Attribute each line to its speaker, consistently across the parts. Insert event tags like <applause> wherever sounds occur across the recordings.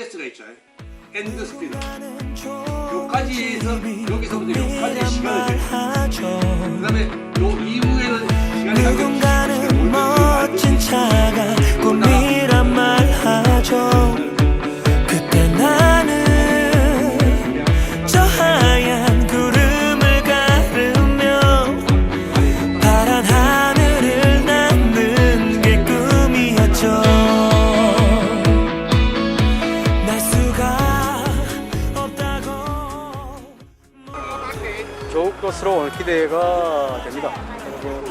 Speaker 1: 스가 있잖아요. 엔드 스피드. 요까지에서 여기서부터 요까지 시간을 재요. 그다음에 요 이후에는 시간이
Speaker 2: 누군가는
Speaker 3: 좋을 것으로 오늘 기대가 됩니다. 그리고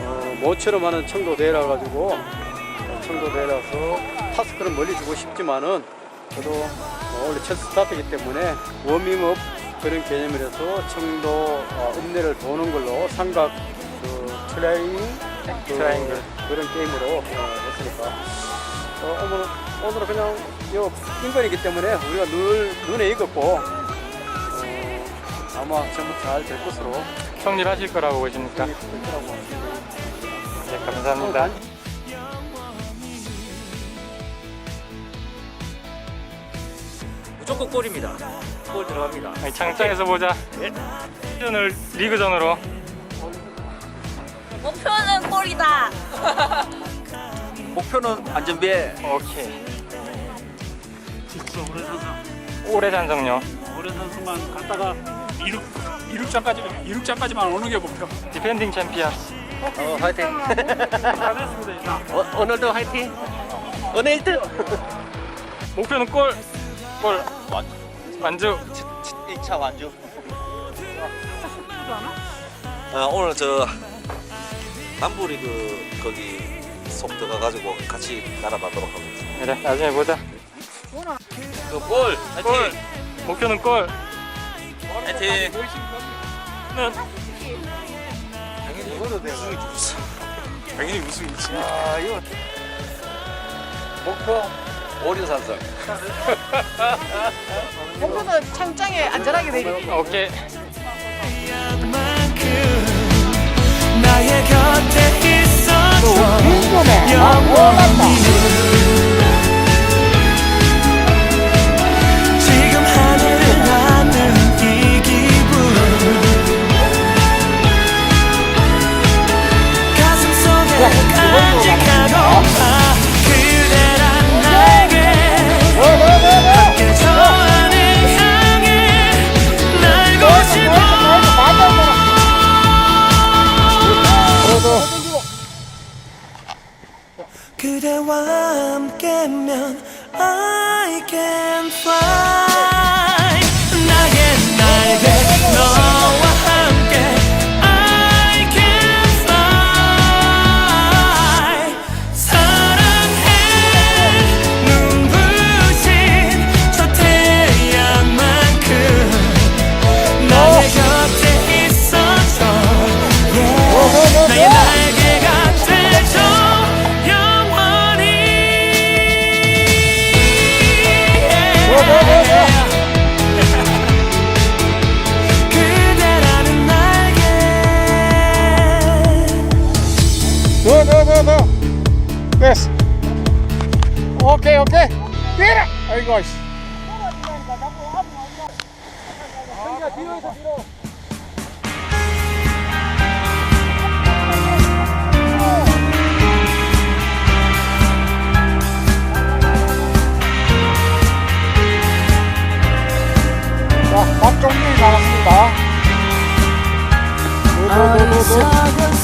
Speaker 3: 어, 모처럼 하는 청도대회라 가지고 어, 청도대회라서 타스크는 멀리 주고 싶지만은 저도 어, 원래 첫 스타트이기 때문에 워밍업 그런 개념이라서 청도 어, 읍내를 도는 걸로 삼각 그 트레이닝 그,
Speaker 4: 트라이앵글.
Speaker 3: 그런 게임으로 어, 했으니까 어, 오늘 오늘은 그냥 요 인간이기 때문에 우리가 늘 눈에 익었고 어, 아마 전부 잘 될 것으로
Speaker 4: 성립하실 거라고 보십니까?
Speaker 3: 될 거라고
Speaker 4: 네, 감사합니다.
Speaker 5: 무조건 골입니다. 골 들어갑니다.
Speaker 4: 아니, 장장에서 보자. 오늘 리그전으로
Speaker 6: 목표는 골이다. <laughs>
Speaker 5: 목표는 안전비에
Speaker 4: 오케이. 오래 잔정요.
Speaker 7: 오래 선수만 갔다가 이륙 이륙장까지 이륙장까지만 오는 게 목표.
Speaker 4: 디펜딩 챔피언.
Speaker 5: 어, 화이팅.
Speaker 7: 잘했습니다.
Speaker 5: 어, 오늘도 화이팅. 오늘 1등. <laughs>
Speaker 4: 목표는 골. 골. 완주.
Speaker 5: 2차 완주. <laughs> 아, 오늘 저 남부리그 거기 속 들어가가지고 같이 날아가도록 하겠습니다.
Speaker 4: 그래, 나중에 보자.
Speaker 5: 그골
Speaker 4: 골. 목표는 골.
Speaker 5: 화이팅.
Speaker 4: 는
Speaker 5: 당연히 우승이지.
Speaker 3: 아 이거 목표 오류 산성 <laughs>
Speaker 8: 목표는 창장에 안전하게 내리기.
Speaker 4: 오케이.
Speaker 2: 나의 곁에 있어줘 영원히 그대와 함께면 I can fly. 나의 날개 너
Speaker 7: 오케이 오케이. 뛰라. 아이고 씨. 자, 박종민이 나왔습니다.
Speaker 6: 어리석은 세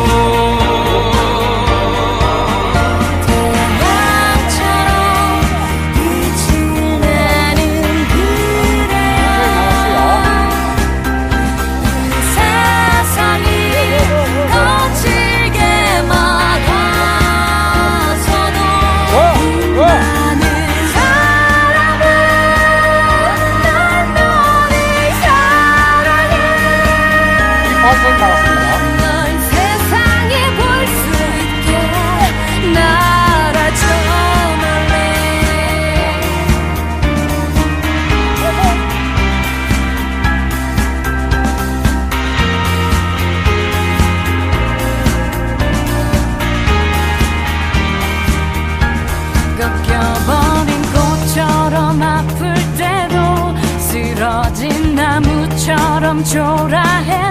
Speaker 6: 좀 초라해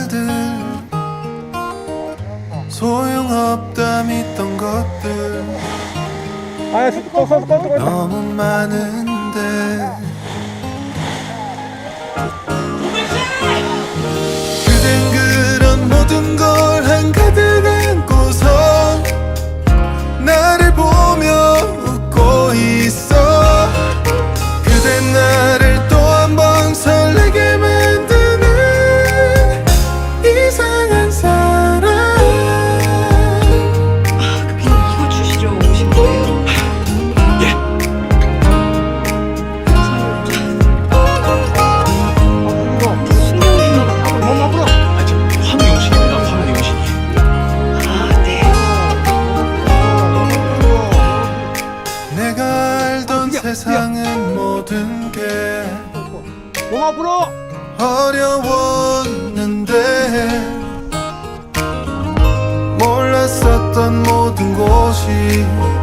Speaker 9: 소용없다 믿던 것들. 아야 너무 많은데. 그댄 그런 모든 걸 한가득 걸었던 모든 곳이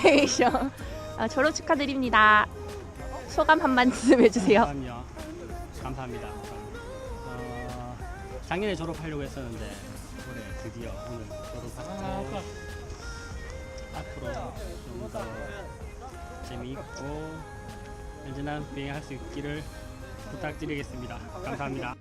Speaker 10: 셀레브레이션. 아, 졸업 축하드립니다. 소감 한 말씀 해주세요.
Speaker 3: 감사합니다. 감사합니다. 어, 작년에 졸업하려고 했었는데 올해 드디어 오늘 졸업하고 앞으로 좀 더 재미있고 언제나 비행할 수 있기를 부탁드리겠습니다. 감사합니다.